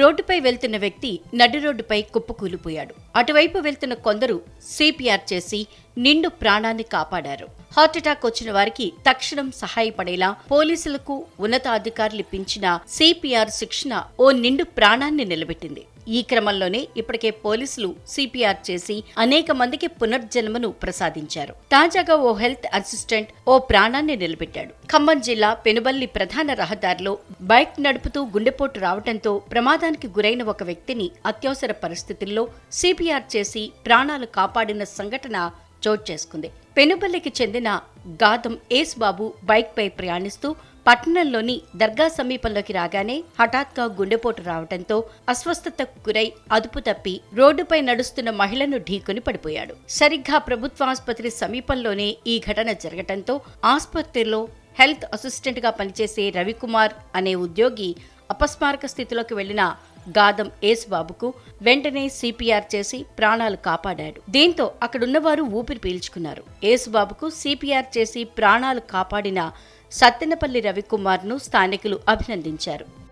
రోడ్డుపై వెళ్తున్న వ్యక్తి నడి రోడ్డుపై కుప్పకూలిపోయాడు. అటువైపు వెళ్తున్న కొందరు సిపిఆర్ చేసి నిండు ప్రాణాన్ని కాపాడారు. హార్ట్అటాక్ వచ్చిన వారికి తక్షణం సహాయపడేలా పోలీసులకు ఉన్నతాధికారులు ఇప్పించిన సిపిఆర్ శిక్షణ ఓ నిండు ప్రాణాన్ని నిలబెట్టింది. ఈ క్రమంలోనే ఇప్పటికే పోలీసులు సిపిఆర్ చేసి అనేక మందికి పునర్జన్మను ప్రసాదించారు. తాజాగా ఓ హెల్త్ అసిస్టెంట్ ఓ ప్రాణాన్ని నిలబెట్టాడు. ఖమ్మం జిల్లా పెనుబల్లి ప్రధాన రహదారిలో బైక్ నడుపుతూ గుండెపోటు రావడంతో ప్రమాదానికి గురైన ఒక వ్యక్తిని అత్యవసర పరిస్థితుల్లో సిపిఆర్ చేసి ప్రాణాలు కాపాడిన సంఘటన చోటు చేసుకుంది. పెనుబల్లికి చెందిన గాదం ఏసుబాబు బైక్పై ప్రయాణిస్తూ పట్టణంలోని దర్గా సమీపంలోకి రాగానే హఠాత్గా గుండెపోటు రావడంతో అస్వస్థతకు గురై అదుపు తప్పి రోడ్డుపై నడుస్తున్న మహిళను ఢీకొని పడిపోయాడు. సరిగ్గా ప్రభుత్వ ఆసుపత్రి సమీపంలోనే ఈ ఘటన జరగటంతో ఆసుపత్రిలో హెల్త్ అసిస్టెంట్గా పనిచేసే రవికుమార్ అనే ఉద్యోగి అపస్మారక స్థితిలోకి వెళ్ళిన గాదం ఏసుబాబుకు వెంటనే సిపిఆర్ చేసి ప్రాణాలు కాపాడాడు. దీంతో అక్కడున్నవారు ఊపిరి పీల్చుకున్నారు. ఏసుబాబుకు సిపిఆర్ చేసి ప్రాణాలు కాపాడిన సత్తెనపల్లి రవికుమార్ను స్థానికులు అభినందించారు.